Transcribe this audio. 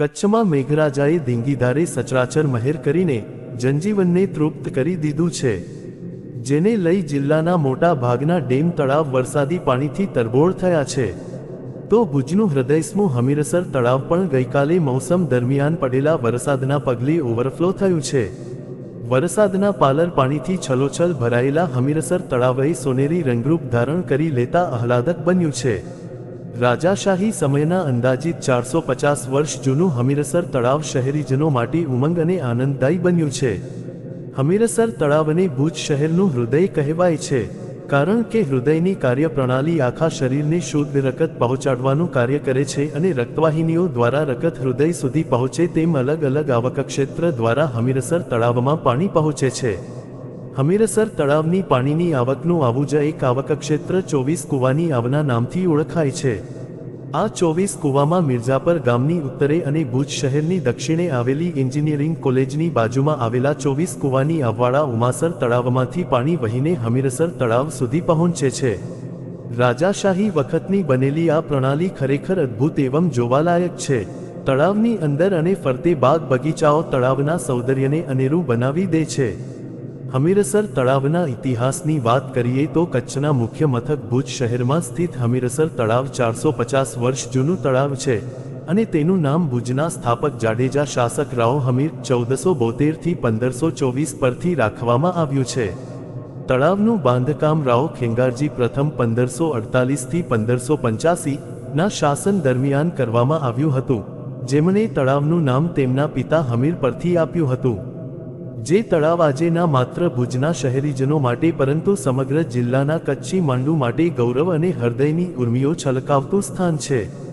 કચ્છમાં મેઘરાજાએ ધીંગીધારે સચરાચર મહેર કરીને જનજીવનને તૃપ્ત કરી દીધું છે, જેને લઈ જિલ્લાના મોટા ભાગના ડેમ તળાવ વરસાદી પાણીથી તરબોળ થયા છે. તો ભુજનું હૃદયસ્મું હમીરસર તળાવ પણ ગઈકાલે મોસમ દરમિયાન પડેલા વરસાદના પગલે ઓવરફ્લો થયું છે. વરસાદના પાલર પાણીથી છલોછલ ભરાયેલા હમીરસર તળાવએ સોનેરી રંગરૂપ ધારણ કરી લેતા આહલાદક બન્યું છે. રાજાશાહી સમયના અંદાજિત ચારસો પચાસ વર્ષ જૂનું હમીરસર તળાવ શહેરીજનો માટે ઉમંગ અને આનંદદાયી બન્યું છે. હમીરસર તળાવને ભુજ શહેરનું હૃદય કહેવાય છે, કારણ કે હૃદયની કાર્યપ્રણાલી આખા શરીરને શુદ્ધ રકત પહોંચાડવાનું કાર્ય કરે છે અને રક્તવાહિનીઓ દ્વારા રકત હૃદય સુધી પહોંચે તેમ અલગ અલગ આવક ક્ષેત્ર દ્વારા હમીરસર તળાવમાં પાણી પહોંચે છે. હમીરસર તળાવની પાણીની આવકનું આવું જ એક આવક ક્ષેત્ર ચોવીસ કુવાની આવના નામથી ઓળખાય છે. આ ચોવીસ કુવામાં મિર્ઝાપર ગામની ઉત્તરે અને ભુજ શહેરની દક્ષિણે આવેલી એન્જિનિયરિંગ કોલેજની બાજુમાં આવેલા ચોવીસ કુવાની આવવાળા ઉમાસર તળાવમાંથી પાણી વહીને હમીરસર તળાવ સુધી પહોંચે છે. રાજાશાહી વખતની બનેલી આ પ્રણાલી ખરેખર અદ્ભુત એવમ જોવાલાયક છે. તળાવની અંદર અને ફરતે બાગ બગીચાઓ તળાવના સૌંદર્યને અનેરું બનાવી દે છે. હમીરસર તળાવના ઇતિહાસની વાત કરીએ તો કચ્છના મુખ્ય મથક ભુજ શહેરમાં સ્થિત હમીરસર તળાવ ચારસો પચાસ વર્ષ જૂનું તળાવ છે અને તેનું નામ ભુજના સ્થાપક જાડેજા શાસક રાવ હમીર ચૌદસો બોતેરથી પંદરસો ચોવીસ પરથી રાખવામાં આવ્યું છે. તળાવનું બાંધકામ રાવ ખેંગારજી પ્રથમ પંદરસો અડતાલીસથી પંદરસો પંચ્યાસી ના શાસન દરમિયાન કરવામાં આવ્યું હતું, જેમણે તળાવનું નામ તેમના પિતા હમીર પરથી આપ્યું હતું. જે તળાવ આજે ના માત્ર ભુજના શહેરીજનો માટે, પરંતુ સમગ્ર જિલ્લાના કચ્છી માંડુ માટે ગૌરવ અને હૃદયની ઉર્મિઓ છલકાવતું સ્થાન છે.